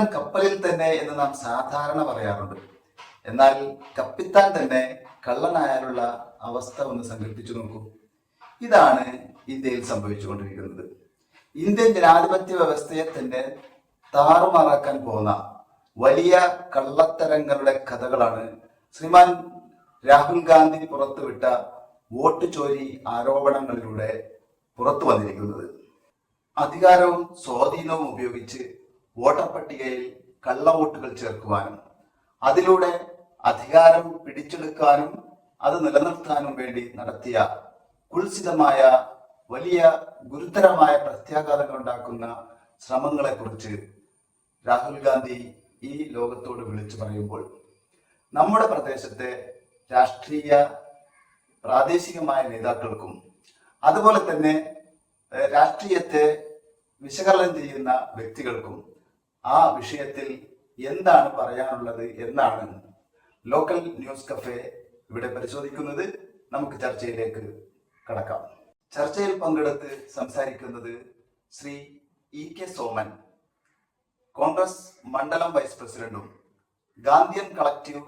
കപ്പലിൽ തന്നെ എന്ന് നാം സാധാരണ പറയാറുണ്ട്. എന്നാൽ കപ്പിത്താൻ തന്നെ കള്ളനായാലുള്ള അവസ്ഥ ഒന്ന് സങ്കല്പിച്ചു നോക്കൂ. ഇതാണ് ഇന്ത്യയിൽ സംഭവിച്ചുകൊണ്ടിരിക്കുന്നത്. ഇന്ത്യൻ ജനാധിപത്യ വ്യവസ്ഥയെ തന്നെ താറുമാറാക്കാൻ പോകുന്ന വലിയ കള്ളത്തരങ്ങളുടെ കഥകളാണ് ശ്രീമാൻ രാഹുൽ ഗാന്ധി പുറത്തുവിട്ട വോട്ട് ചോരി ആരോപണങ്ങളിലൂടെ പുറത്തു വന്നിരിക്കുന്നത്. അധികാരവും സ്വാധീനവും ഉപയോഗിച്ച് വോട്ടർ പട്ടികയിൽ കള്ളവോട്ടുകൾ ചേർക്കുവാനും അതിലൂടെ അധികാരം പിടിച്ചെടുക്കാനും അത് നിലനിർത്താനും വേണ്ടി നടത്തിയ കുൽസിതമായ വലിയ ഗുരുതരമായ പ്രത്യാഘാതങ്ങൾ ഉണ്ടാക്കുന്ന ശ്രമങ്ങളെക്കുറിച്ച് രാഹുൽ ഗാന്ധി ഈ ലോകത്തോട് വിളിച്ചു പറയുമ്പോൾ നമ്മുടെ പ്രദേശത്തെ രാഷ്ട്രീയ പ്രാദേശികമായ നേതാക്കൾക്കും അതുപോലെ തന്നെ രാഷ്ട്രീയത്തെ വിശകലനം ചെയ്യുന്ന വ്യക്തികൾക്കും ആ വിഷയത്തിൽ എന്താണ് പറയാനുള്ളത് എന്നാണ് ലോക്കൽ ന്യൂസ് കഫേ ഇവിടെ പരിശോധിക്കുന്നത്. നമുക്ക് ചർച്ചയിലേക്ക് കടക്കാം. ചർച്ചയിൽ പങ്കെടുത്ത് സംസാരിക്കുന്നത് ശ്രീ ഇ കെ സോമൻ കോൺഗ്രസ് മണ്ഡലം വൈസ് പ്രസിഡന്റും ഗാന്ധിയൻ കളക്റ്റീവ്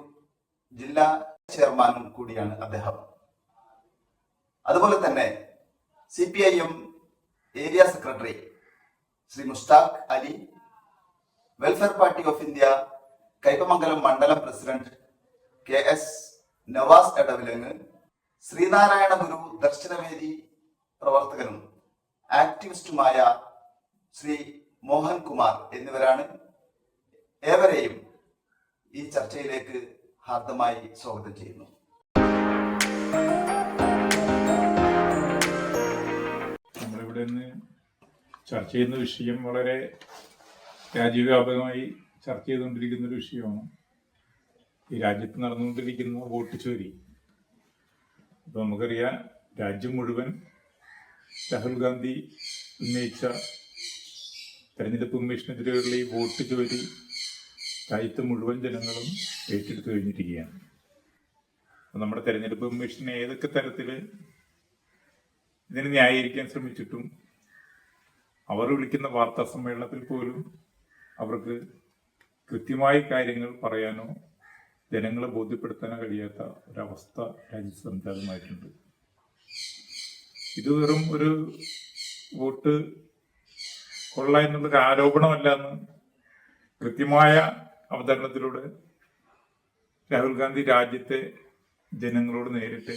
ജില്ലാ ചെയർമാനും കൂടിയാണ് അദ്ദേഹം. അതുപോലെ തന്നെ C P I M area secretary Shri Mushtaq Ali welfare party of India Kaipamangalam മണ്ഡലം president K S Navas Edavilangu Sreenarayana Guru Darshanavedi പ്രവർത്തകനും ആക്ടിവിസ്റ്റുമായ ശ്രീ മോഹൻ കുമാർ എന്നിവരാണ് ഏവരെയും ഈ ചർച്ചയിലേക്ക് ഹാർദമായി സ്വാഗതം ചെയ്യുന്നു. ചർച്ച ചെയ്യുന്ന വിഷയം വളരെ രാജ്യവ്യാപകമായി ചർച്ച ചെയ്തുകൊണ്ടിരിക്കുന്ന ഒരു വിഷയമാണ്. ഈ രാജ്യത്ത് നടന്നുകൊണ്ടിരിക്കുന്ന വോട്ട് ചോരി. ഇപ്പൊ നമുക്കറിയാം രാജ്യം മുഴുവൻ രാഹുൽ ഗാന്ധി ഉന്നയിച്ച തെരഞ്ഞെടുപ്പ് കമ്മീഷനെതിരെയുള്ള ഈ വോട്ട് ചോരി രാജ്യത്ത് മുഴുവൻ ജനങ്ങളും ഏറ്റെടുത്തു കഴിഞ്ഞിരിക്കുകയാണ്. നമ്മുടെ തെരഞ്ഞെടുപ്പ് കമ്മീഷൻ ഏതൊക്കെ തരത്തിൽ ഇതിനെ ന്യായീകരിക്കാൻ ശ്രമിച്ചിട്ടും അവർ വിളിക്കുന്ന വാർത്താ സമ്മേളനത്തിൽ പോലും അവർക്ക് കൃത്യമായി കാര്യങ്ങൾ പറയാനോ ജനങ്ങളെ ബോധ്യപ്പെടുത്താനോ കഴിയാത്ത ഒരവസ്ഥ രാജ്യത്ത് സംജാതമായിട്ടുണ്ട് ഇത് വെറും ഒരു വോട്ട് കൊള്ള എന്നുള്ളൊരു ആരോപണമല്ല എന്ന് കൃത്യമായ അവതരണത്തിലൂടെ രാഹുൽ ഗാന്ധി രാജ്യത്തെ ജനങ്ങളോട് നേരിട്ട്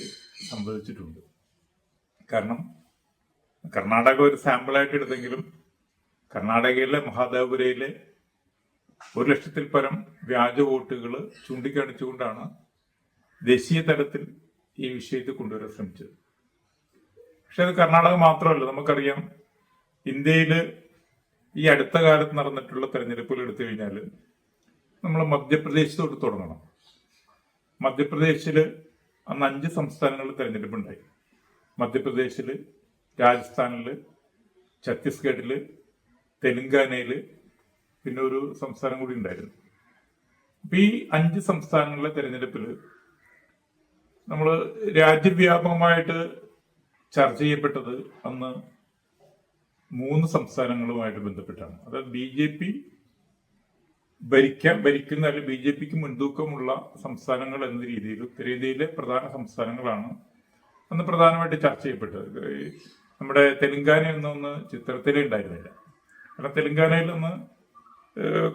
സംവദിച്ചിട്ടുണ്ട്. കാരണം കർണാടക ഒരു സാമ്പിളായിട്ട് എടുത്തെങ്കിലും കർണാടകയിലെ മഹാദേവപുരയിലെ ഒരു ലക്ഷത്തിൽ പരം വ്യാജ വോട്ടുകൾ ചൂണ്ടിക്കാണിച്ചുകൊണ്ടാണ് ദേശീയ തലത്തിൽ ഈ വിഷയത്തിൽ കൊണ്ടുവരാൻ ശ്രമിച്ചത്. പക്ഷെ അത് കർണാടക മാത്രമല്ല. നമുക്കറിയാം ഇന്ത്യയിൽ ഈ അടുത്ത കാലത്ത് നടന്നിട്ടുള്ള തെരഞ്ഞെടുപ്പുകൾ എടുത്തു കഴിഞ്ഞാൽ നമ്മൾ മധ്യപ്രദേശ് തൊട്ട് തുടങ്ങണം. മധ്യപ്രദേശിൽ അന്ന് അഞ്ച് സംസ്ഥാനങ്ങളിൽ തെരഞ്ഞെടുപ്പുണ്ടായി. മധ്യപ്രദേശിൽ രാജസ്ഥാനിൽ ഛത്തീസ്ഗഡിൽ തെലങ്കാനയിൽ പിന്നെ ഒരു സംസ്ഥാനം കൂടി ഉണ്ടായിരുന്നു. അപ്പൊ ഈ അഞ്ച് സംസ്ഥാനങ്ങളിലെ തെരഞ്ഞെടുപ്പിൽ നമ്മൾ രാജ്യവ്യാപകമായിട്ട് ചർച്ച ചെയ്യപ്പെട്ടത് അന്ന് മൂന്ന് സംസ്ഥാനങ്ങളുമായിട്ട് ബന്ധപ്പെട്ടാണ്. അതായത് ബി ജെ പി ഭരിക്കാൻ ഭരിക്കുന്ന അല്ലെങ്കിൽ ബി ജെ പിക്ക് മുൻതൂക്കമുള്ള സംസ്ഥാനങ്ങൾ എന്ന രീതിയിൽ ഉത്തരേന്ത്യയിലെ പ്രധാന സംസ്ഥാനങ്ങളാണ് അന്ന് പ്രധാനമായിട്ട് ചർച്ച ചെയ്യപ്പെട്ടത്. നമ്മുടെ തെലങ്കാനയൊന്നും ഒന്ന് ചിത്രത്തിലേ ഉണ്ടായിരുന്നില്ല കാരണം തെലങ്കാനയിൽ നിന്ന്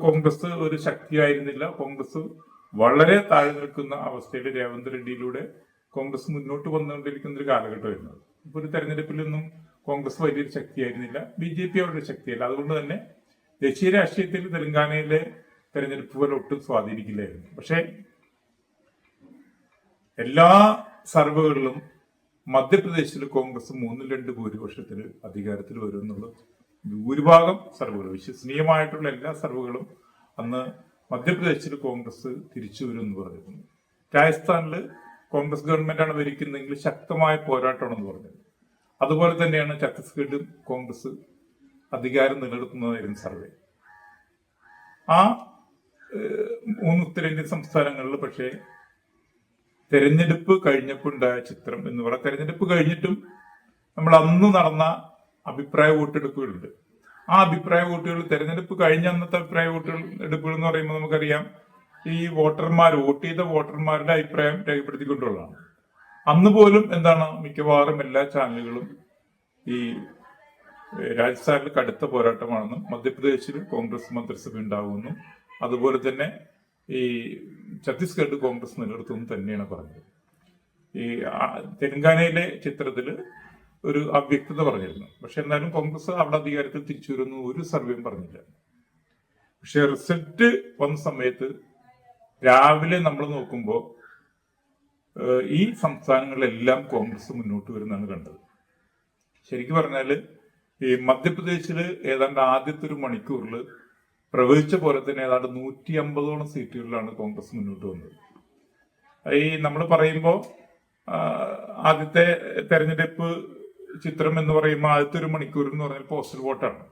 കോൺഗ്രസ് ഒരു ശക്തിയായിരുന്നില്ല. കോൺഗ്രസ് വളരെ താഴെ നിൽക്കുന്ന അവസ്ഥയിൽ രേവന്ത് റെഡ്ഡിയിലൂടെ കോൺഗ്രസ് മുന്നോട്ട് വന്നുകൊണ്ടിരിക്കുന്ന ഒരു കാലഘട്ടമായിരുന്നു ഇപ്പൊ ഒരു തെരഞ്ഞെടുപ്പിലൊന്നും കോൺഗ്രസ് വലിയൊരു ശക്തിയായിരുന്നില്ല. ബി ജെ പി അവരുടെ ശക്തിയല്ല. അതുകൊണ്ട് തന്നെ ദേശീയ രാഷ്ട്രീയത്തിൽ തെലങ്കാനയിലെ തെരഞ്ഞെടുപ്പ് പോലെ ഒട്ടും സ്വാധീനിക്കില്ലായിരുന്നു. പക്ഷേ എല്ലാ സർവേകളിലും മധ്യപ്രദേശിൽ കോൺഗ്രസ് മൂന്നിൽ രണ്ട് ഭൂരിപക്ഷത്തിൽ അധികാരത്തിൽ വരും എന്നുള്ള ഭൂരിഭാഗം സർവുകൾ വിശ്വസനീയമായിട്ടുള്ള എല്ലാ സർവുകളും അന്ന് മധ്യപ്രദേശിൽ കോൺഗ്രസ് തിരിച്ചു വരും എന്ന് പറഞ്ഞിരുന്നു. രാജസ്ഥാനിൽ കോൺഗ്രസ് ഗവൺമെന്റാണ് ഭരിക്കുന്നതെങ്കിൽ ശക്തമായ പോരാട്ടമാണെന്ന് പറഞ്ഞത് അതുപോലെ തന്നെയാണ് ഛത്തീസ്ഗഡിലും കോൺഗ്രസ് അധികാരം നിലനിർത്തുന്നതായിരുന്നു സർവേ. ആ മൂന്ന് ഉത്തരേന്ത്യൻ സംസ്ഥാനങ്ങളിൽ പക്ഷേ തെരഞ്ഞെടുപ്പ് കഴിഞ്ഞപ്പോൾ ഉണ്ടായ ചിത്രം എന്ന് പറയാം. തെരഞ്ഞെടുപ്പ് കഴിഞ്ഞിട്ടും നമ്മൾ അന്ന് നടന്ന അഭിപ്രായ വോട്ടെടുപ്പുകളുണ്ട്. ആ അഭിപ്രായ വോട്ടുകൾ തെരഞ്ഞെടുപ്പ് കഴിഞ്ഞ അന്നത്തെ അഭിപ്രായ വോട്ടുകൾ എടുപ്പുകൾ എന്ന് പറയുമ്പോൾ നമുക്കറിയാം ഈ വോട്ടർമാർ വോട്ട് ചെയ്ത വോട്ടർമാരുടെ അഭിപ്രായം രേഖപ്പെടുത്തിക്കൊണ്ടുള്ളതാണ്. അന്ന് പോലും എന്താണ് മിക്കവാറും എല്ലാ ചാനലുകളും ഈ രാജസ്ഥാനിൽ കടുത്ത പോരാട്ടമാണെന്നും മധ്യപ്രദേശിൽ കോൺഗ്രസ് മന്ത്രിസഭ ഉണ്ടാകുമെന്നും അതുപോലെ തന്നെ ഈ ഛത്തീസ്ഗഡ് കോൺഗ്രസ് നിലനിർത്തുമെന്ന് തന്നെയാണ് പറഞ്ഞത്. ഈ തെലങ്കാനയിലെ ചിത്രത്തിൽ ഒരു അവ്യക്തത പറഞ്ഞിരുന്നു. പക്ഷെ എന്നാലും കോൺഗ്രസ് അവിടെ അധികാരത്തിൽ തിരിച്ചു വരുന്നു ഒരു സർവേയും പറഞ്ഞില്ല. പക്ഷെ റിസൾട്ട് വന്ന സമയത്ത് രാവിലെ നമ്മൾ നോക്കുമ്പോൾ ഈ സംസ്ഥാനങ്ങളിലെല്ലാം കോൺഗ്രസ് മുന്നോട്ട് വരുന്നതാണ് കണ്ടത്. ശരിക്കും പറഞ്ഞാൽ ഈ മധ്യപ്രദേശിൽ ഏതാണ്ട് ആദ്യത്തെ ഒരു മണിക്കൂറിൽ പ്രവചിച്ച പോലെ തന്നെ ഏതാണ്ട് നൂറ്റി അമ്പതോളം സീറ്റുകളിലാണ് കോൺഗ്രസ് മുന്നോട്ട് വന്നത്. ഈ നമ്മൾ പറയുമ്പോൾ ആദ്യത്തെ തെരഞ്ഞെടുപ്പ് ചിത്രം എന്ന് പറയുമ്പോൾ ആദ്യത്തെ ഒരു മണിക്കൂർ എന്ന് പറഞ്ഞാൽ പോസ്റ്റൽ വോട്ടാണ്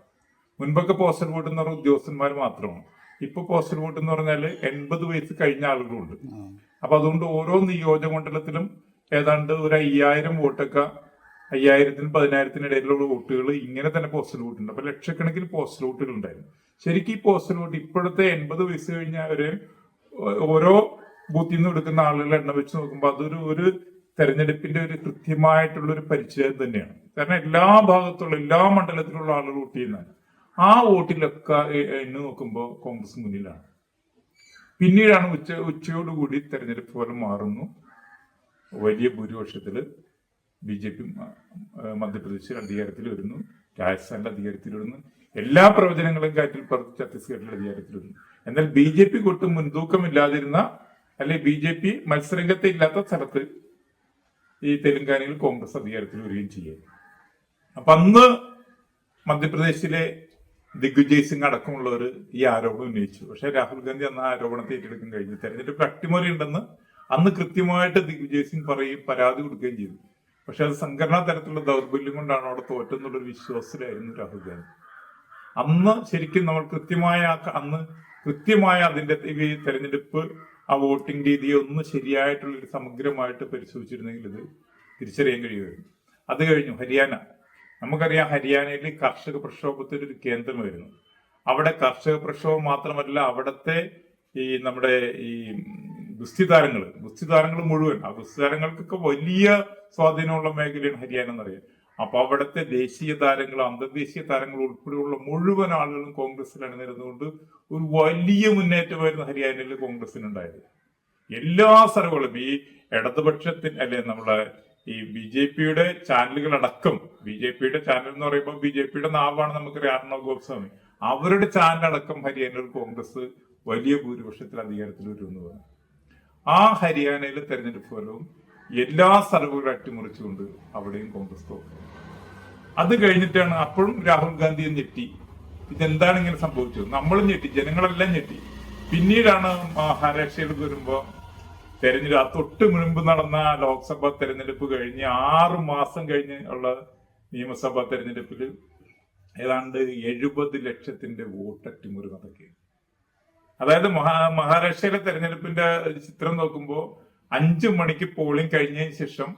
മുൻപൊക്കെ പോസ്റ്റൽ വോട്ട് എന്ന് പറഞ്ഞാൽ ഉദ്യോഗസ്ഥന്മാർ മാത്രമാണ്. ഇപ്പൊ പോസ്റ്റൽ വോട്ട് എന്ന് പറഞ്ഞാൽ എൺപത് വയസ്സ് കഴിഞ്ഞ ആളുകളുണ്ട്. അപ്പൊ അതുകൊണ്ട് ഓരോ നിയോജക മണ്ഡലത്തിലും ഏതാണ്ട് ഒരു അയ്യായിരം വോട്ടൊക്കെ അയ്യായിരത്തിനും പതിനായിരത്തിനും ഇടയിലുള്ള വോട്ടുകൾ ഇങ്ങനെ തന്നെ പോസ്റ്റൽ വോട്ടുണ്ട് അപ്പൊ ലക്ഷക്കണക്കിന് പോസ്റ്റൽ വോട്ടുകൾ ഉണ്ടായിരുന്നു. ശരിക്കും ഈ പോസ്റ്റൽ വോട്ട് ഇപ്പോഴത്തെ എൺപത് വയസ്സ് കഴിഞ്ഞ ഒരു ഓരോ ബൂത്തിൽ നിന്ന് എടുക്കുന്ന ആളുകളുടെ എണ്ണം വെച്ച് നോക്കുമ്പോൾ അതൊരു ഒരു തെരഞ്ഞെടുപ്പിന്റെ ഒരു കൃത്യമായിട്ടുള്ള ഒരു പരിചയം തന്നെയാണ്. കാരണം എല്ലാ ഭാഗത്തുള്ള എല്ലാ മണ്ഡലത്തിലുള്ള ആളുകൾ വോട്ട് ചെയ്യുന്നതാണ്. ആ വോട്ടിലൊക്കെ എ- നോക്കുമ്പോൾ കോൺഗ്രസ് മുന്നിലാണ്. പിന്നീടാണ് ഉച്ച ഉച്ചയോടുകൂടി തെരഞ്ഞെടുപ്പ് ഫലം മാറുന്നു. വലിയ ഭൂരിപക്ഷത്തിൽ ബി ജെ പി മധ്യപ്രദേശിൽ അധികാരത്തിൽ വരുന്നു. രാജസ്ഥാനിൽ അധികാരത്തിൽ വരുന്നു. എല്ലാ പ്രവചനങ്ങളും കാറ്റിൽ പറത്ത് ഛത്തീസ്ഗഡിൽ അധികാരത്തിൽ വരുന്നു. എന്നാൽ ബി ജെ പി ഒട്ടും മുൻതൂക്കമില്ലാതിരുന്ന അല്ലെ ബി ജെ പി മത്സരരംഗത്തെ ഇല്ലാത്ത സ്ഥലത്ത് ഈ തെലുങ്കാനയിൽ കോൺഗ്രസ് അധികാരത്തിൽ വരികയും ചെയ്യും. അപ്പൊ അന്ന് മധ്യപ്രദേശിലെ ദിഗ്വിജയ് സിംഗ് അടക്കമുള്ളവർ ഈ ആരോപണം ഉന്നയിച്ചു. പക്ഷെ രാഹുൽ ഗാന്ധി അന്ന് ആരോപണത്തെ ഏറ്റെടുക്കാൻ കഴിഞ്ഞു തെരഞ്ഞെടുപ്പ് അട്ടിമറി ഉണ്ടെന്ന് അന്ന് കൃത്യമായിട്ട് ദിഗ്വിജയ് സിംഗ് പറയും പരാതി കൊടുക്കുകയും ചെയ്തു. പക്ഷെ അത് സംഘടനാ തരത്തിലുള്ള ദൗർബല്യം കൊണ്ടാണ് അവിടെ തോറ്റെന്നുള്ളൊരു വിശ്വാസത്തിലായിരുന്നു രാഹുൽ ഗാന്ധി. അന്ന് ശരിക്കും നമ്മൾ കൃത്യമായ അന്ന് കൃത്യമായ അതിന്റെ തെരഞ്ഞെടുപ്പ് ആ വോട്ടിംഗ് രീതിയെ ഒന്ന് ശരിയായിട്ടുള്ള ഒരു സമഗ്രമായിട്ട് പരിശോധിച്ചിരുന്നെങ്കിൽ ഇത് തിരിച്ചറിയാൻ കഴിയുമായിരുന്നു. അത് കഴിഞ്ഞു ഹരിയാന. നമുക്കറിയാം ഹരിയാനയിൽ കർഷക പ്രക്ഷോഭത്തിൽ ഒരു കേന്ദ്രമായിരുന്നു. അവിടെ കർഷക പ്രക്ഷോഭം മാത്രമല്ല അവിടുത്തെ ഈ നമ്മുടെ ഈ ഗുസ്തി താരങ്ങൾ ഗുസ്തി താരങ്ങൾ മുഴുവൻ. ആ ഗുസ്തി താരങ്ങൾക്കൊക്കെ വലിയ സ്വാധീനമുള്ള മേഖലയാണ് ഹരിയാന എന്നറിയാം. അപ്പൊ അവിടുത്തെ ദേശീയ താരങ്ങൾ അന്തർദേശീയ താരങ്ങൾ ഉൾപ്പെടെയുള്ള മുഴുവൻ ആളുകളും കോൺഗ്രസിൽ അണിനിരുന്നുകൊണ്ട് ഒരു വലിയ മുന്നേറ്റമായിരുന്നു ഹരിയാനയിൽ കോൺഗ്രസിനുണ്ടായത് എല്ലാ സ്ഥലങ്ങളും ഈ ഇടതുപക്ഷത്തിന് അല്ലെ നമ്മളെ ഈ ബി ജെ പിയുടെ ചാനലുകൾ അടക്കം ബി ജെ പിയുടെ ചാനൽ എന്ന് പറയുമ്പോൾ ബി ജെ പിയുടെ നാവാണ് നമുക്കറിയാം അർണവ് ഗോസ്വാമി. അവരുടെ ചാനൽ അടക്കം ഹരിയാനയിൽ കോൺഗ്രസ് വലിയ ഭൂരിപക്ഷത്തിൽ അധികാരത്തിൽ വരുമെന്ന് പറഞ്ഞു. ആ ഹരിയാനയിലെ തെരഞ്ഞെടുപ്പ് ഫലവും എല്ലാ സ്ഥലവും അട്ടിമറിച്ചുകൊണ്ട് അവിടെയും കോൺഗ്രസ് തോറ്റു. അത് കഴിഞ്ഞിട്ടാണ് അപ്പോഴും രാഹുൽ ഗാന്ധിയെ ഞെട്ടി. ഇതെന്താണ് ഇങ്ങനെ സംഭവിച്ചത്? നമ്മളും ഞെട്ടി ജനങ്ങളെല്ലാം ഞെട്ടി. പിന്നീടാണ് മഹാരാഷ്ട്രയിൽ വരുമ്പോ തെരഞ്ഞെടുപ്പ് തൊട്ട് മുൻപ് നടന്ന ലോക്സഭാ തെരഞ്ഞെടുപ്പ് കഴിഞ്ഞ് ആറു മാസം കഴിഞ്ഞ് ഉള്ള നിയമസഭാ തെരഞ്ഞെടുപ്പിൽ ഏതാണ്ട് എഴുപത് ലക്ഷത്തിന്റെ വോട്ട് അട്ടിമറി നടക്കുകയാണ്. അതായത് മഹാ മഹാരാഷ്ട്രയിലെ തെരഞ്ഞെടുപ്പിന്റെ ചിത്രം നോക്കുമ്പോൾ അഞ്ചു മണിക്ക് പോളിംഗ് കഴിഞ്ഞതിന് ശേഷം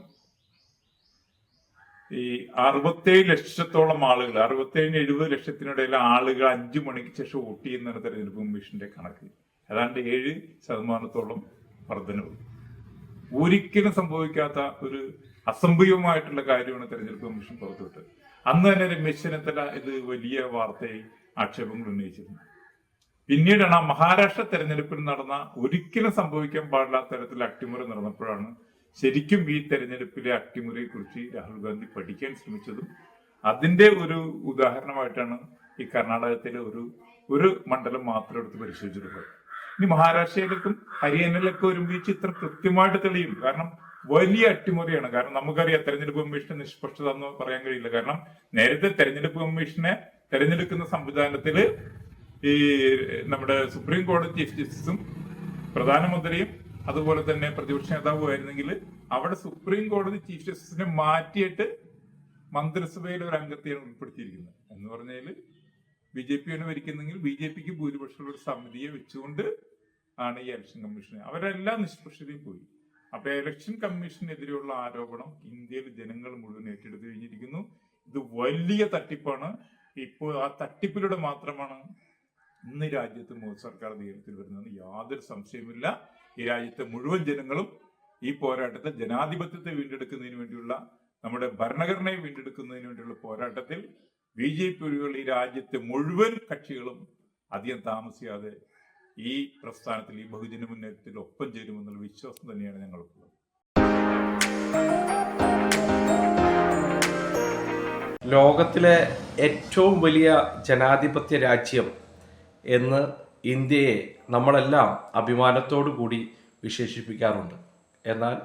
ഈ അറുപത്തേഴ് ലക്ഷത്തോളം ആളുകൾ അറുപത്തേഴ് എഴുപത് ലക്ഷത്തിനിടയിൽ ആളുകൾ അഞ്ചു മണിക്ക് ശേഷം വോട്ട് ചെയ്യുന്നതാണ് തെരഞ്ഞെടുപ്പ് കമ്മീഷന്റെ കണക്ക്. ഏതാണ്ട് ഏഴ് ശതമാനത്തോളം വർധനവ്. ഒരിക്കലും സംഭവിക്കാത്ത ഒരു അസംഭവമായിട്ടുള്ള കാര്യമാണ് തെരഞ്ഞെടുപ്പ് കമ്മീഷൻ പുറത്തുവിട്ടത്. അന്ന് തന്നെ രമേശ് ചെന്നിത്തല ഇത് വലിയ വാർത്തയായി ആക്ഷേപങ്ങൾ ഉന്നയിച്ചിരുന്നു. പിന്നീടാണ് ആ മഹാരാഷ്ട്ര തെരഞ്ഞെടുപ്പിൽ നടന്ന ഒരിക്കലും സംഭവിക്കാൻ പാടില്ലാത്ത തരത്തിൽ അട്ടിമറി നടന്നപ്പോഴാണ് ശരിക്കും ഈ തെരഞ്ഞെടുപ്പിലെ അട്ടിമറിയെ കുറിച്ച് രാഹുൽ ഗാന്ധി പഠിക്കാൻ ശ്രമിച്ചതും അതിന്റെ ഒരു ഉദാഹരണമായിട്ടാണ് ഈ കർണാടകത്തിലെ ഒരു ഒരു മണ്ഡലം മാത്രം എടുത്ത് പരിശോധിച്ചിട്ടുള്ളത് ഇനി മഹാരാഷ്ട്രയിലേക്കും ഹരിയാനയിലൊക്കെ വരുമ്പോൾ ഈ ചിത്രം കൃത്യമായിട്ട് തെളിയും. കാരണം വലിയ അട്ടിമറിയാണ്. കാരണം നമുക്കറിയാം തെരഞ്ഞെടുപ്പ് കമ്മീഷൻ നിഷ്പക്ഷത എന്ന് പറയാൻ കഴിയില്ല. കാരണം നേരത്തെ തെരഞ്ഞെടുപ്പ് കമ്മീഷനെ തെരഞ്ഞെടുക്കുന്ന സംവിധാനത്തിൽ ഈ നമ്മുടെ സുപ്രീം കോടതി ചീഫ് ജസ്റ്റിസും പ്രധാനമന്ത്രിയും അതുപോലെ തന്നെ പ്രതിപക്ഷ നേതാവും ആയിരുന്നെങ്കിൽ അവിടെ സുപ്രീം കോടതി ചീഫ് ജസ്റ്റിസിനെ മാറ്റിയിട്ട് മന്ത്രിസഭയിൽ ഒരു അംഗത്തെയാണ് ഉൾപ്പെടുത്തിയിരിക്കുന്നത്. എന്ന് പറഞ്ഞാൽ ബി ജെ പിയാണ് ഭരിക്കുന്നെങ്കിൽ ബി ജെ പിക്ക് ഭൂരിപക്ഷമുള്ള ഒരു സമിതിയെ വെച്ചുകൊണ്ട് ആണ് ഈ ഇലക്ഷൻ കമ്മീഷൻ അവരെല്ലാം നിഷ്പക്ഷതയും പോയി. അപ്പൊ ഇലക്ഷൻ കമ്മീഷനെതിരെയുള്ള ആരോപണം ഇന്ത്യയിൽ ജനങ്ങൾ മുഴുവൻ ഏറ്റെടുത്തു കഴിഞ്ഞിരിക്കുന്നു. ഇത് വലിയ തട്ടിപ്പാണ്. ഇപ്പോൾ ആ തട്ടിപ്പിലൂടെ മാത്രമാണ് ഇന്ന് രാജ്യത്ത് മോദി സർക്കാർ അധികാരത്തിൽ വരുന്നതെന്ന് യാതൊരു സംശയമില്ല ഈ രാജ്യത്തെ മുഴുവൻ ജനങ്ങളും ഈ പോരാട്ടത്തെ ജനാധിപത്യത്തെ വീണ്ടെടുക്കുന്നതിന് വേണ്ടിയുള്ള നമ്മുടെ ഭരണഘടനയെ വീണ്ടെടുക്കുന്നതിന് വേണ്ടിയുള്ള പോരാട്ടത്തിൽ ബി ജെ പി ഒഴികെയുള്ള ഈ രാജ്യത്തെ മുഴുവൻ കക്ഷികളും അധികം താമസിയാതെ ഈ പ്രസ്ഥാനത്തിൽ ഈ ബഹുജന മുന്നേറ്റത്തിൽ ഒപ്പം ചേരുമെന്നുള്ള വിശ്വാസം തന്നെയാണ് ഞങ്ങൾക്കുള്ളത്. ലോകത്തിലെ ഏറ്റവും വലിയ ജനാധിപത്യ രാജ്യം എന്ന് ഇന്ത്യയെ നമ്മളെല്ലാം അഭിമാനത്തോടു കൂടി വിശേഷിപ്പിക്കാറുണ്ട്. എന്നാൽ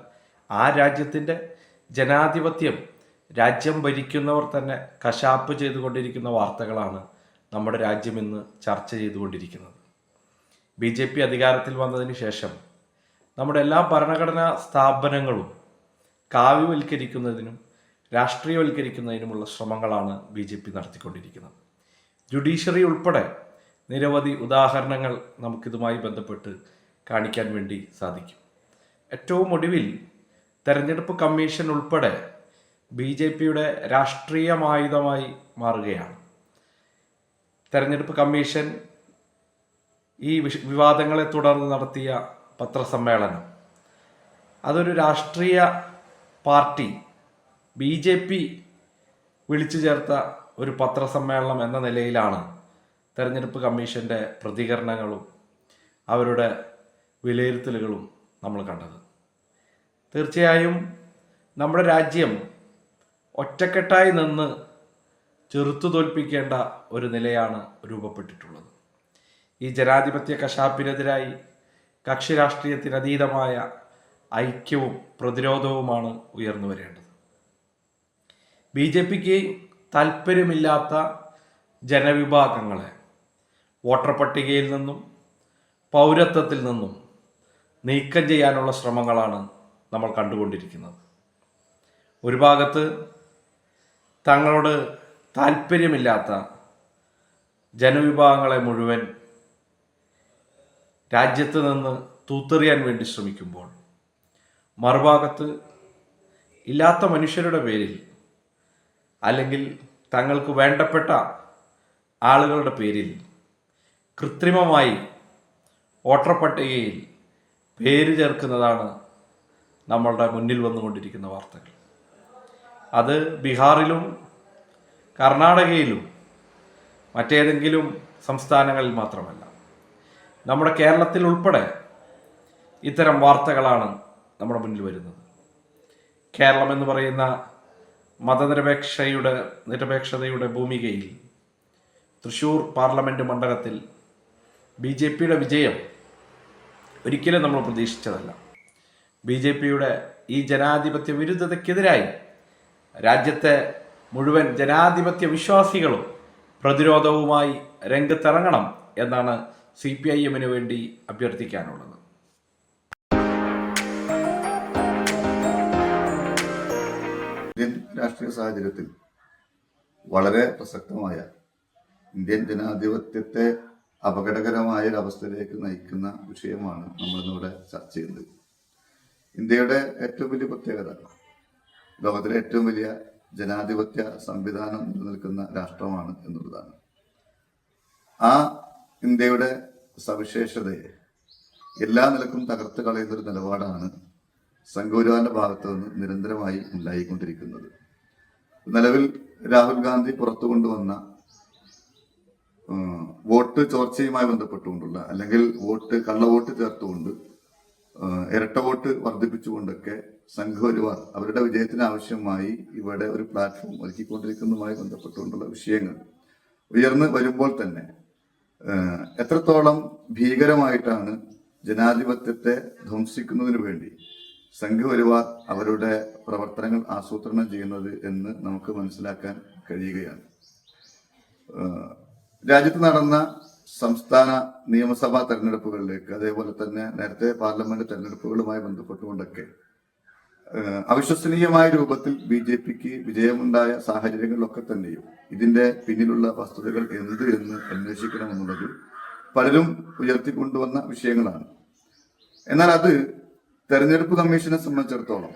ആ രാജ്യത്തിന്റെ ജനാധിപത്യം രാജ്യം ഭരിക്കുന്നവർ തന്നെ കശാപ്പ് ചെയ്തുകൊണ്ടിരിക്കുന്ന വാർത്തകളാണ് നമ്മുടെ രാജ്യം ഇന്ന് ചർച്ച ചെയ്തുകൊണ്ടിരിക്കുന്നത്. ബി ജെ പി അധികാരത്തിൽ വന്നതിന് ശേഷം നമ്മുടെ എല്ലാ ഭരണഘടനാ സ്ഥാപനങ്ങളും കാവ്യവൽക്കരിക്കുന്നതിനും രാഷ്ട്രീയവൽക്കരിക്കുന്നതിനുമുള്ള ശ്രമങ്ങളാണ് ബി ജെ പി നടത്തിക്കൊണ്ടിരിക്കുന്നത്. ജുഡീഷ്യറി ഉൾപ്പെടെ നിരവധി ഉദാഹരണങ്ങൾ നമുക്കിതുമായി ബന്ധപ്പെട്ട് കാണിക്കാൻ വേണ്ടി സാധിക്കും. ഏറ്റവും ഒടുവിൽ തെരഞ്ഞെടുപ്പ് കമ്മീഷൻ ഉൾപ്പെടെ ബി ജെ പിയുടെ രാഷ്ട്രീയമായുധമായി മാറുകയാണ്. തെരഞ്ഞെടുപ്പ് കമ്മീഷൻ ഈ വിവാദങ്ങളെ തുടർന്ന് നടത്തിയ പത്രസമ്മേളനം. അതൊരു രാഷ്ട്രീയ പാർട്ടി ബി ജെ പി വിളിച്ചു ചേർത്ത ഒരു പത്രസമ്മേളനം എന്ന നിലയിലാണ് തെരഞ്ഞെടുപ്പ് കമ്മീഷന്റെ പ്രതികരണങ്ങളും അവരുടെ വിലയിരുത്തലുകളും നമ്മൾ കണ്ടത്. തീർച്ചയായും നമ്മുടെ രാജ്യം ഒറ്റക്കെട്ടായി നിന്ന് ചെറുത്തു തോൽപ്പിക്കേണ്ട ഒരു നിലയാണ് രൂപപ്പെട്ടിട്ടുള്ളത്. ഈ ജനാധിപത്യ കശാപ്പിനെതിരായി കക്ഷി രാഷ്ട്രീയത്തിനതീതമായ ഐക്യവും പ്രതിരോധവുമാണ് ഉയർന്നു വരേണ്ടത്. ബി ജെ പിക്ക് താല്പര്യമില്ലാത്ത ജനവിഭാഗങ്ങളെ വോട്ടർ പട്ടികയിൽ നിന്നും പൗരത്വത്തിൽ നിന്നും നീക്കം ചെയ്യാനുള്ള ശ്രമങ്ങളാണ് നമ്മൾ കണ്ടുകൊണ്ടിരിക്കുന്നത്. ഒരു ഭാഗത്ത് തങ്ങളോട് താല്പര്യമില്ലാത്ത ജനവിഭാഗങ്ങളെ മുഴുവൻ രാജ്യത്ത് നിന്ന് തൂത്തെറിയാൻ വേണ്ടി ശ്രമിക്കുമ്പോൾ മറുഭാഗത്ത് ഇല്ലാത്ത മനുഷ്യരുടെ പേരിൽ അല്ലെങ്കിൽ തങ്ങൾക്ക് വേണ്ടപ്പെട്ട ആളുകളുടെ പേരിൽ കൃത്രിമമായി വോട്ടർ പട്ടികയിൽ പേര് ചേർക്കുന്നതാണ് നമ്മളുടെ മുന്നിൽ വന്നുകൊണ്ടിരിക്കുന്ന വാർത്തകൾ. അത് ബീഹാറിലും കർണാടകയിലും മറ്റേതെങ്കിലും സംസ്ഥാനങ്ങളിൽ മാത്രമല്ല നമ്മുടെ കേരളത്തിൽ ഉൾപ്പെടെ ഇത്തരം വാർത്തകളാണ് നമ്മുടെ മുന്നിൽ വരുന്നത്. കേരളം എന്ന് പറയുന്ന മതനിരപേക്ഷയുടെ നിരപേക്ഷതയുടെ ഭൂമികയിൽ തൃശൂർ പാർലമെന്റ് മണ്ഡലത്തിൽ ബി ജെ പിയുടെ വിജയം ഒരിക്കലും നമ്മൾ പ്രതീക്ഷിച്ചതല്ല. ബി ജെ പിയുടെ ഈ ജനാധിപത്യ വിരുദ്ധതയ്ക്കെതിരായി രാജ്യത്തെ മുഴുവൻ ജനാധിപത്യ വിശ്വാസികളും പ്രതിരോധവുമായി രംഗത്തിറങ്ങണം എന്നാണ് സി പി ഐ എമ്മിന് വേണ്ടി അഭ്യർത്ഥിക്കാനുള്ളത്. ഇന്ത്യൻ രാഷ്ട്രീയ സാഹചര്യത്തിൽ വളരെ പ്രസക്തമായ ഇന്ത്യൻ ജനാധിപത്യത്തെ അപകടകരമായ ഒരു അവസ്ഥയിലേക്ക് നയിക്കുന്ന വിഷയമാണ് നമ്മളിന്നിവിടെ ചർച്ച ചെയ്യുന്നത്. ഇന്ത്യയുടെ ഏറ്റവും വലിയ പ്രത്യേകത ലോകത്തിലെ ഏറ്റവും വലിയ ജനാധിപത്യ സംവിധാനം നിലനിൽക്കുന്ന രാഷ്ട്രമാണ് എന്നുള്ളതാണ്. ആ ഇന്ത്യയുടെ സവിശേഷതയെ എല്ലാ നിലക്കും തകർത്ത് കളയുന്ന ഒരു നിലപാടാണ് സംഘപരിവാറിന്റെ ഭാഗത്ത് നിന്ന് നിരന്തരമായി ഉണ്ടായിക്കൊണ്ടിരിക്കുന്നത്. നിലവിൽ രാഹുൽ ഗാന്ധി പുറത്തു കൊണ്ടുവന്ന വോട്ട് ചോർച്ചയുമായി ബന്ധപ്പെട്ടുകൊണ്ടുള്ള അല്ലെങ്കിൽ വോട്ട് കള്ളവോട്ട് ചേർത്തുകൊണ്ട് ഇരട്ട വോട്ട് വർദ്ധിപ്പിച്ചുകൊണ്ടൊക്കെ സംഘപരിവാർ അവരുടെ വിജയത്തിന് ആവശ്യമായി ഇവിടെ ഒരു പ്ലാറ്റ്ഫോം ഒരുക്കിക്കൊണ്ടിരിക്കുന്നതുമായി ബന്ധപ്പെട്ടുകൊണ്ടുള്ള വിഷയങ്ങൾ ഉയർന്നു വരുമ്പോൾ തന്നെ എത്രത്തോളം ഭീകരമായിട്ടാണ് ജനാധിപത്യത്തെ ധ്വംസിക്കുന്നതിന് വേണ്ടി സംഘപരിവാർ അവരുടെ പ്രവർത്തനങ്ങൾ ആസൂത്രണം ചെയ്യുന്നത് എന്ന് നമുക്ക് മനസ്സിലാക്കാൻ കഴിയുകയാണ്. രാജ്യത്ത് നടന്ന സംസ്ഥാന നിയമസഭാ തെരഞ്ഞെടുപ്പുകളിലേക്ക് അതേപോലെ തന്നെ നേരത്തെ പാർലമെന്റ് തെരഞ്ഞെടുപ്പുകളുമായി ബന്ധപ്പെട്ടുകൊണ്ടൊക്കെ അവിശ്വസനീയമായ രൂപത്തിൽ ബി ജെ പിക്ക് വിജയമുണ്ടായ സാഹചര്യങ്ങളിലൊക്കെ തന്നെയും ഇതിന്റെ പിന്നിലുള്ള വസ്തുതകൾ എന്ത് എന്ന് അന്വേഷിക്കണമെന്നുള്ളത് പലരും ഉയർത്തിക്കൊണ്ടുവന്ന വിഷയങ്ങളാണ്. എന്നാൽ അത് തെരഞ്ഞെടുപ്പ് കമ്മീഷനെ സംബന്ധിച്ചിടത്തോളം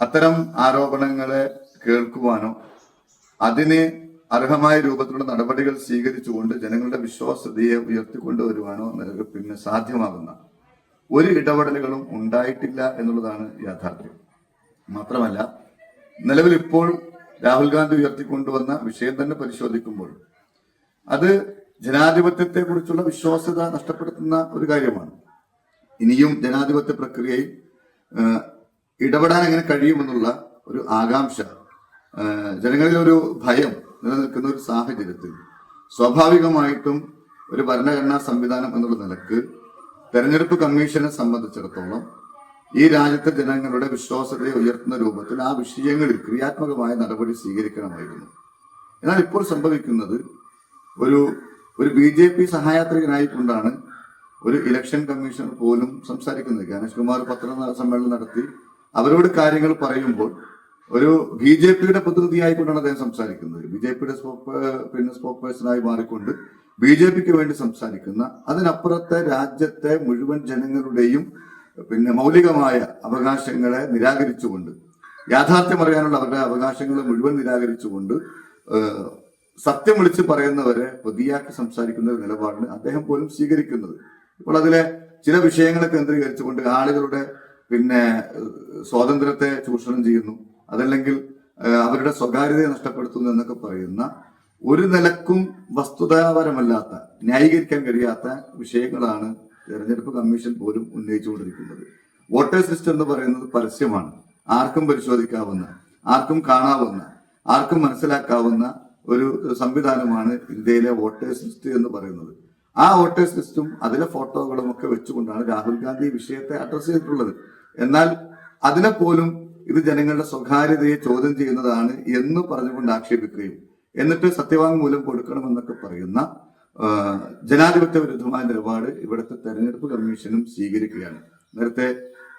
അത്തരം ആരോപണങ്ങളെ കേൾക്കുവാനോ അതിന് അർഹമായ രൂപത്തിലുള്ള നടപടികൾ സ്വീകരിച്ചുകൊണ്ട് ജനങ്ങളുടെ വിശ്വാസ്യതയെ ഉയർത്തിക്കൊണ്ടുവരുവാനോ പിന്നെ സാധ്യമാകുന്ന ഒരു ഇടപെടലുകളും ഉണ്ടായിട്ടില്ല എന്നുള്ളതാണ് യാഥാർത്ഥ്യം. മാത്രമല്ല നിലവിൽ ഇപ്പോൾ രാഹുൽ ഗാന്ധി ഉയർത്തിക്കൊണ്ടുവന്ന വിഷയം തന്നെ പരിശോധിക്കുമ്പോൾ അത് ജനാധിപത്യത്തെ കുറിച്ചുള്ള വിശ്വാസ്യത നഷ്ടപ്പെടുത്തുന്ന ഒരു കാര്യമാണ്. ഇനിയും ജനാധിപത്യ പ്രക്രിയയിൽ ഇടപെടാൻ എങ്ങനെ കഴിയുമെന്നുള്ള ഒരു ആകാംക്ഷ ജനങ്ങളിൽ ഒരു ഭയം നിലനിൽക്കുന്ന ഒരു സാഹചര്യത്തിൽ സ്വാഭാവികമായിട്ടും ഒരു ഭരണഘടനാ സംവിധാനം എന്നുള്ള നിലയ്ക്ക് തെരഞ്ഞെടുപ്പ് കമ്മീഷനെ സംബന്ധിച്ചിടത്തോളം ഈ രാജ്യത്തെ ജനങ്ങളുടെ വിശ്വാസത്തെ ഉയർത്തുന്ന രൂപത്തിൽ ആ വിഷയങ്ങളിൽ ക്രിയാത്മകമായ നടപടി സ്വീകരിക്കണമായിരുന്നു. എന്നാൽ ഇപ്പോൾ സംഭവിക്കുന്നത് ഒരു ഒരു ബി ജെ പി സഹായാത്രികനായിക്കൊണ്ടാണ് ഒരു ഇലക്ഷൻ കമ്മീഷൻ പോലും സംസാരിക്കുന്നത്. ഗണേഷ് കുമാർ പത്ര സമ്മേളനം നടത്തി അവരോട് കാര്യങ്ങൾ പറയുമ്പോൾ ഒരു ബി ജെ പിയുടെ പ്രതിനിധിയായിക്കൊണ്ടാണ് അദ്ദേഹം സംസാരിക്കുന്നത്. ബി ജെ പിയുടെ പിന്നെ സ്പോക്ക് പേഴ്സണായി മാറിക്കൊണ്ട് ബി ജെ പിക്ക് വേണ്ടി സംസാരിക്കുന്ന അതിനപ്പുറത്തെ രാജ്യത്തെ മുഴുവൻ ജനങ്ങളുടെയും പിന്നെ മൗലികമായ അവകാശങ്ങളെ നിരാകരിച്ചുകൊണ്ട് യാഥാർത്ഥ്യം അറിയാനുള്ള അവരുടെ അവകാശങ്ങളെ മുഴുവൻ നിരാകരിച്ചുകൊണ്ട് സത്യം വിളിച്ച് പറയുന്നവരെ പ്രതിയാക്കി സംസാരിക്കുന്ന ഒരു നിലപാടാണ് അദ്ദേഹം പോലും സ്വീകരിക്കുന്നത്. ഇപ്പോൾ അതിലെ ചില വിഷയങ്ങളെ കേന്ദ്രീകരിച്ചുകൊണ്ട് ആളുകളുടെ പിന്നെ സ്വാതന്ത്ര്യത്തെ ചൂഷണം ചെയ്യുന്നു. അതല്ലെങ്കിൽ അവരുടെ സ്വകാര്യതയെ നഷ്ടപ്പെടുത്തുന്നു എന്നൊക്കെ പറയുന്ന ഒരു നിലക്കും വസ്തുതാപരമല്ലാത്ത ന്യായീകരിക്കാൻ കഴിയാത്ത വിഷയങ്ങളാണ് തെരഞ്ഞെടുപ്പ് കമ്മീഷൻ പോലും ഉന്നയിച്ചുകൊണ്ടിരിക്കുന്നത്. വോട്ടേഴ്സ് ലിസ്റ്റ് എന്ന് പറയുന്നത് പരസ്യമാണ്. ആർക്കും പരിശോധിക്കാവുന്ന ആർക്കും കാണാവുന്ന ആർക്കും മനസ്സിലാക്കാവുന്ന ഒരു സംവിധാനമാണ് ഇന്ത്യയിലെ വോട്ടേഴ്സ് ലിസ്റ്റ് എന്ന് പറയുന്നത്. ആ വോട്ടേഴ്സ് ലിസ്റ്റും അതിലെ ഫോട്ടോകളും ഒക്കെ വെച്ചുകൊണ്ടാണ് രാഹുൽ ഗാന്ധി വിഷയത്തെ അഡ്രസ് ചെയ്തിട്ടുള്ളത്. എന്നാൽ അതിനെ പോലും ഇത് ജനങ്ങളുടെ സ്വകാര്യതയെ ചോദ്യം ചെയ്യുന്നതാണ് എന്ന് പറഞ്ഞുകൊണ്ട് ആക്ഷേപിക്കുകയും എന്നിട്ട് സത്യവാങ്മൂലം കൊടുക്കണമെന്നൊക്കെ പറയുന്ന ജനാധിപത്യ വിരുദ്ധമായ നിലപാട് ഇവിടുത്തെ തെരഞ്ഞെടുപ്പ് കമ്മീഷനും സ്വീകരിക്കുകയാണ്. നേരത്തെ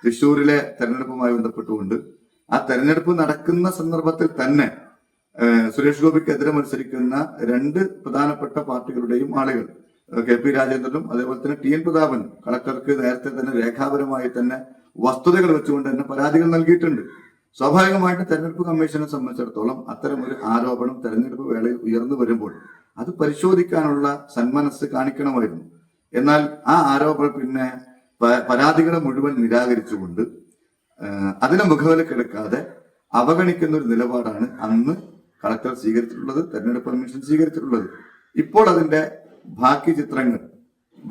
തൃശൂരിലെ തെരഞ്ഞെടുപ്പുമായി ബന്ധപ്പെട്ടുകൊണ്ട് ആ തെരഞ്ഞെടുപ്പ് നടക്കുന്ന സന്ദർഭത്തിൽ തന്നെ സുരേഷ് ഗോപിക്കെതിരെ മത്സരിക്കുന്ന രണ്ട് പ്രധാനപ്പെട്ട പാർട്ടികളുടെയും ആളുകൾ കെ പി രാജേന്ദ്രനും അതേപോലെ തന്നെ ടി എൻ പ്രതാപനും കളക്ടർക്ക് നേരത്തെ തന്നെ രേഖാപരമായി തന്നെ വസ്തുതകൾ വെച്ചുകൊണ്ട് തന്നെ പരാതികൾ നൽകിയിട്ടുണ്ട്. സ്വാഭാവികമായിട്ട് തെരഞ്ഞെടുപ്പ് കമ്മീഷനെ സംബന്ധിച്ചിടത്തോളം അത്തരം ഒരു ആരോപണം തെരഞ്ഞെടുപ്പ് വേളയിൽ ഉയർന്നു വരുമ്പോൾ അത് പരിശോധിക്കാനുള്ള സന്മനസ് കാണിക്കണമായിരുന്നു. എന്നാൽ ആ ആരോപണം പിന്നെ പരാതികളെ മുഴുവൻ നിരാകരിച്ചുകൊണ്ട് അതിനെ മുഖവിലക്കെടുക്കാതെ അവഗണിക്കുന്ന ഒരു നിലപാടാണ് അന്ന് കളക്ടർ സ്വീകരിച്ചിട്ടുള്ളത് തെരഞ്ഞെടുപ്പ് കമ്മീഷൻ സ്വീകരിച്ചിട്ടുള്ളത്. ഇപ്പോൾ അതിന്റെ ബാക്കി ചിത്രങ്ങൾ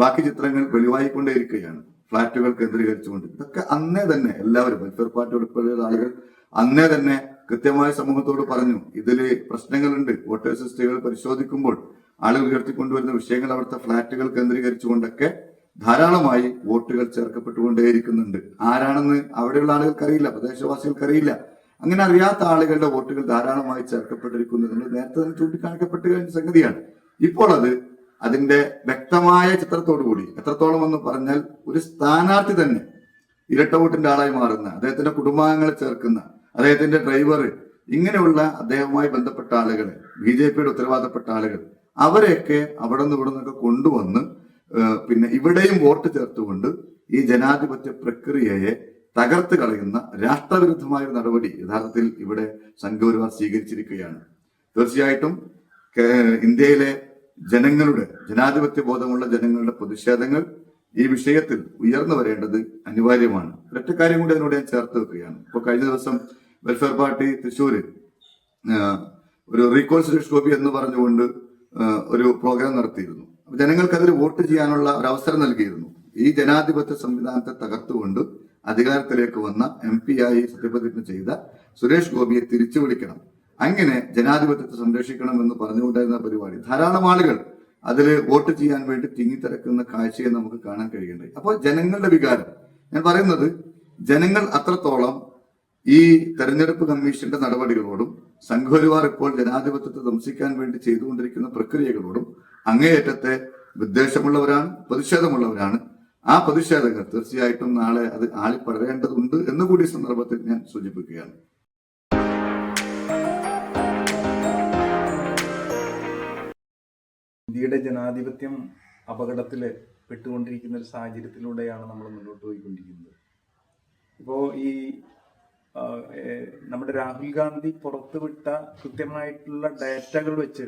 ബാക്കി ചിത്രങ്ങൾ വെളിവായിക്കൊണ്ടേയിരിക്കുകയാണ്. ഫ്ളാറ്റുകൾ കേന്ദ്രീകരിച്ചുകൊണ്ട്. ഇതൊക്കെ അന്നേ തന്നെ എല്ലാവരും വെൽഫെയർ പാർട്ടി ഉൾപ്പെടെയുള്ള ആളുകൾ അന്നേ തന്നെ കൃത്യമായ സമൂഹത്തോട് പറഞ്ഞു. ഇതിൽ പ്രശ്നങ്ങളുണ്ട്. വോട്ടേഴ്സ് ലിസ്റ്റുകൾ പരിശോധിക്കുമ്പോൾ ആളുകൾ ഉയർത്തിക്കൊണ്ടുവരുന്ന വിഷയങ്ങൾ അവിടുത്തെ ഫ്ളാറ്റുകൾ കേന്ദ്രീകരിച്ചുകൊണ്ടൊക്കെ ധാരാളമായി വോട്ടുകൾ ചേർക്കപ്പെട്ടുകൊണ്ടേയിരിക്കുന്നുണ്ട്. ആരാണെന്ന് അവിടെയുള്ള ആളുകൾക്കറിയില്ല പ്രദേശവാസികൾക്കറിയില്ല. അങ്ങനെ അറിയാത്ത ആളുകളുടെ വോട്ടുകൾ ധാരാളമായി ചേർക്കപ്പെട്ടിരിക്കുന്നു. നേരത്തെ തന്നെ സംഗതിയാണ്. ഇപ്പോൾ അത് അതിന്റെ വ്യക്തമായ ചിത്രത്തോടു കൂടി എത്രത്തോളം എന്ന് പറഞ്ഞാൽ ഒരു സ്ഥാനാർത്ഥി തന്നെ ഇരട്ട വോട്ടിന്റെ ആളായി മാറുന്ന അദ്ദേഹത്തിന്റെ കുടുംബാംഗങ്ങളെ ചേർക്കുന്ന അദ്ദേഹത്തിന്റെ ഡ്രൈവർ ഇങ്ങനെയുള്ള അദ്ദേഹവുമായി ബന്ധപ്പെട്ട ആളുകൾ ബി ജെ പിയുടെ ഉത്തരവാദപ്പെട്ട ആളുകൾ അവരെയൊക്കെ അവിടെ നിന്ന് ഇവിടെ നിന്നൊക്കെ കൊണ്ടുവന്ന് പിന്നെ ഇവിടെയും വോട്ട് ചേർത്തുകൊണ്ട് ഈ ജനാധിപത്യ പ്രക്രിയയെ തകർത്ത് കളയുന്ന രാഷ്ട്രവിരുദ്ധമായ ഒരു നടപടി യഥാർത്ഥത്തിൽ ഇവിടെ സംഘപരിവാർ സ്വീകരിച്ചിരിക്കുകയാണ്. തീർച്ചയായിട്ടും ഇന്ത്യയിലെ ജനങ്ങളുടെ ജനാധിപത്യ ബോധമുള്ള ജനങ്ങളുടെ പ്രതിഷേധങ്ങൾ ഈ വിഷയത്തിൽ ഉയർന്നു വരേണ്ടത് അനിവാര്യമാണ്. ഒരൊറ്റ കാര്യം കൂടി അതിനോട് ഞാൻ ചേർത്ത് വെക്കുകയാണ്. ഇപ്പോൾ കഴിഞ്ഞ ദിവസം വെൽഫെയർ പാർട്ടി തൃശ്ശൂര് ഒരു റീകോൺസ്റ്റിറ്റ്യൂഷൻ ഗോപി എന്ന് പറഞ്ഞുകൊണ്ട് ഒരു പ്രോഗ്രാം നടത്തിയിരുന്നു. ജനങ്ങൾക്ക് അതിൽ വോട്ട് ചെയ്യാനുള്ള ഒരു അവസരം നൽകിയിരുന്നു. ഈ ജനാധിപത്യ സംവിധാനത്തെ തകർത്തുകൊണ്ട് അധികാരത്തിലേക്ക് വന്ന എം പി ആയി സത്യപ്രതിജ്ഞ ചെയ്ത സുരേഷ് ഗോപിയെ തിരിച്ചു വിളിക്കണം. അങ്ങനെ ജനാധിപത്യത്തെ സംരക്ഷിക്കണം എന്ന് പറഞ്ഞുകൊണ്ടായിരുന്ന പരിപാടി. ധാരാളം ആളുകൾ അതിൽ വോട്ട് ചെയ്യാൻ വേണ്ടി തിങ്ങിത്തിരക്കുന്ന കാഴ്ചയെ നമുക്ക് കാണാൻ കഴിയുന്നുണ്ട്. അപ്പോൾ ജനങ്ങളുടെ വികാരം. ഞാൻ പറയുന്നത് ജനങ്ങൾ അത്രത്തോളം ഈ തെരഞ്ഞെടുപ്പ് കമ്മീഷന്റെ നടപടികളോടും സംഘപരിവാർ ഇപ്പോൾ ജനാധിപത്യത്തെ ധംസിക്കാൻ വേണ്ടി ചെയ്തുകൊണ്ടിരിക്കുന്ന പ്രക്രിയകളോടും അങ്ങേയറ്റത്തെ വിദ്വേഷമുള്ളവരാണ് പ്രതിഷേധമുള്ളവരാണ്. ആ പ്രതിഷേധങ്ങൾ തീർച്ചയായിട്ടും നാളെ അത് ആളിപ്പടരേണ്ടതുണ്ട് എന്നുകൂടി സന്ദർഭത്തിൽ ഞാൻ സൂചിപ്പിക്കുകയാണ്. ഇന്ത്യയുടെ ജനാധിപത്യം അപകടത്തിൽ പെട്ടുകൊണ്ടിരിക്കുന്ന ഒരു സാഹചര്യത്തിലൂടെയാണ് നമ്മൾ മുന്നോട്ട് പോയിക്കൊണ്ടിരിക്കുന്നത്. ഇപ്പോൾ ഈ നമ്മുടെ രാഹുൽ ഗാന്ധി പുറത്തുവിട്ട കൃത്യമായിട്ടുള്ള ഡാറ്റകൾ വെച്ച്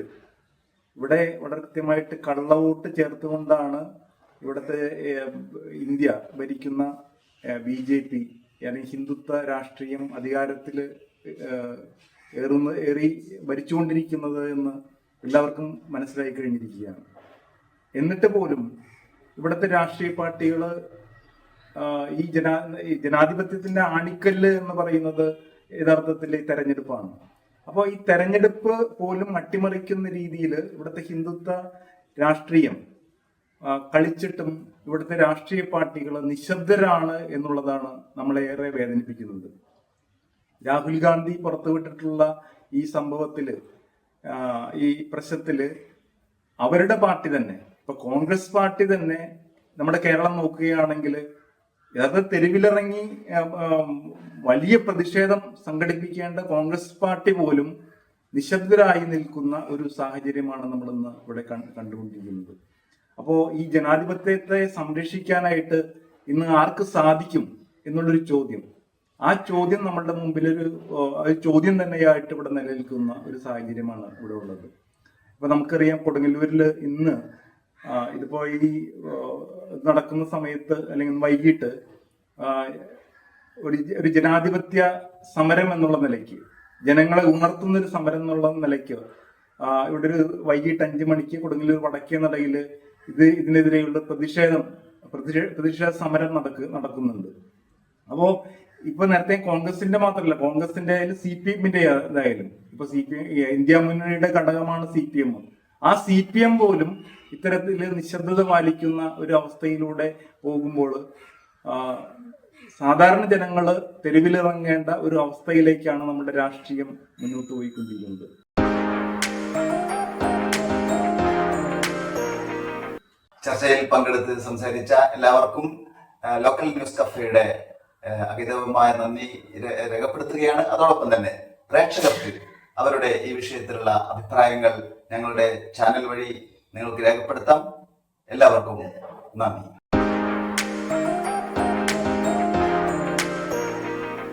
ഇവിടെ വളരെ കൃത്യമായിട്ട് കള്ളവോട്ട് ചേർത്തുകൊണ്ടാണ് ഇവിടുത്തെ ഇന്ത്യ ഭരിക്കുന്ന ബി ജെ പി അല്ലെങ്കിൽ ഹിന്ദുത്വ രാഷ്ട്രീയം അധികാരത്തിൽ ഏറുന്ന ഏറി ഭരിച്ചുകൊണ്ടിരിക്കുന്നത് എന്ന് എല്ലാവർക്കും മനസ്സിലായി കഴിഞ്ഞിരിക്കുകയാണ്. എന്നിട്ട് പോലും ഇവിടുത്തെ രാഷ്ട്രീയ പാർട്ടികൾ ഈ ജനാ ജനാധിപത്യത്തിന്റെ ആണിക്കല്ല് എന്ന് പറയുന്നത് യഥാർത്ഥത്തിൽ ഈ തെരഞ്ഞെടുപ്പാണ്. അപ്പോൾ ഈ തെരഞ്ഞെടുപ്പ് പോലും അട്ടിമറിക്കുന്ന രീതിയിൽ ഇവിടുത്തെ ഹിന്ദുത്വ രാഷ്ട്രീയം കളിച്ചിട്ടും ഇവിടുത്തെ രാഷ്ട്രീയ പാർട്ടികൾ നിശബ്ദരാണ് എന്നുള്ളതാണ് നമ്മളെ ഏറെ വേദനിപ്പിക്കുന്നത്. രാഹുൽ ഗാന്ധി പുറത്തുവിട്ടിട്ടുള്ള ഈ സംഭവത്തിൽ ആ, ഈ പ്രശ്നത്തിൽ അവരുടെ പാർട്ടി തന്നെ. ഇപ്പൊ കോൺഗ്രസ് പാർട്ടി തന്നെ നമ്മുടെ കേരളം നോക്കുകയാണെങ്കിൽ യഥാർത്ഥ തെരുവിലിറങ്ങി വലിയ പ്രതിഷേധം സംഘടിപ്പിക്കേണ്ട കോൺഗ്രസ് പാർട്ടി പോലും നിശബ്ദരായി നിൽക്കുന്ന ഒരു സാഹചര്യമാണ് നമ്മൾ ഇന്ന് ഇവിടെ കണ്ടുകൊണ്ടിരിക്കുന്നത്. അപ്പോ ഈ ജനാധിപത്യത്തെ സംരക്ഷിക്കാനായിട്ട് ഇന്ന് ആർക്ക് സാധിക്കും എന്നുള്ളൊരു ചോദ്യം. ആ ചോദ്യം നമ്മളുടെ മുമ്പിൽ ഒരു ചോദ്യം തന്നെയായിട്ട് ഇവിടെ നിലനിൽക്കുന്ന ഒരു സാഹചര്യമാണ് ഇവിടെ ഉള്ളത്. ഇപ്പൊ നമുക്കറിയാം കൊടുങ്ങല്ലൂരിൽ ഇന്ന് ഇതിപ്പോ ഈ നടക്കുന്ന സമയത്ത് അല്ലെങ്കിൽ വൈകിട്ട് ഒരു ഒരു ജനാധിപത്യ സമരം എന്നുള്ള നിലയ്ക്ക് ജനങ്ങളെ ഉണർത്തുന്ന ഒരു സമരം എന്നുള്ള നിലയ്ക്ക് ഇവിടെ ഒരു വൈകിട്ട് അഞ്ചു മണിക്ക് കൊടുങ്ങല്ലൂർ വടക്കേ നടയിൽ ഇത് ഇതിനെതിരെയുള്ള പ്രതിഷേധം പ്രതിഷേ- പ്രതിഷേധ സമരം നടക്ക് നടക്കുന്നുണ്ട്. അപ്പോ ഇപ്പൊ നേരത്തെ കോൺഗ്രസിന്റെ മാത്രമല്ല കോൺഗ്രസിന്റെ ആയാലും സി പി എമ്മിന്റെ ഇതായാലും ഇപ്പൊ സി പി ഇന്ത്യ മുന്നണിയുടെ ഘടകമാണ് സി പി എം ആ സി പി എം പോലും ഇത്തരത്തിൽ നിശബ്ദത പാലിക്കുന്ന ഒരു അവസ്ഥയിലൂടെ പോകുമ്പോൾ സാധാരണ ജനങ്ങൾ തെരുവിലിറങ്ങേണ്ട ഒരു അവസ്ഥയിലേക്കാണ് നമ്മുടെ രാഷ്ട്രീയം മുന്നോട്ട് പോയിക്കൊണ്ടിരിക്കുന്നത്. ചർച്ചയിൽ പങ്കെടുത്ത് സംസാരിച്ച എല്ലാവർക്കും ലോക്കൽ ന്യൂസ് കഫേയുടെ അമിതമായ നന്ദി രേഖപ്പെടുത്തുകയാണ്. അതോടൊപ്പം തന്നെ പ്രേക്ഷകർക്ക് അവരുടെ ഈ വിഷയത്തിലുള്ള അഭിപ്രായങ്ങൾ ഞങ്ങളുടെ ചാനൽ വഴി നിങ്ങൾക്ക് രേഖപ്പെടുത്താം. എല്ലാവർക്കും നന്ദി.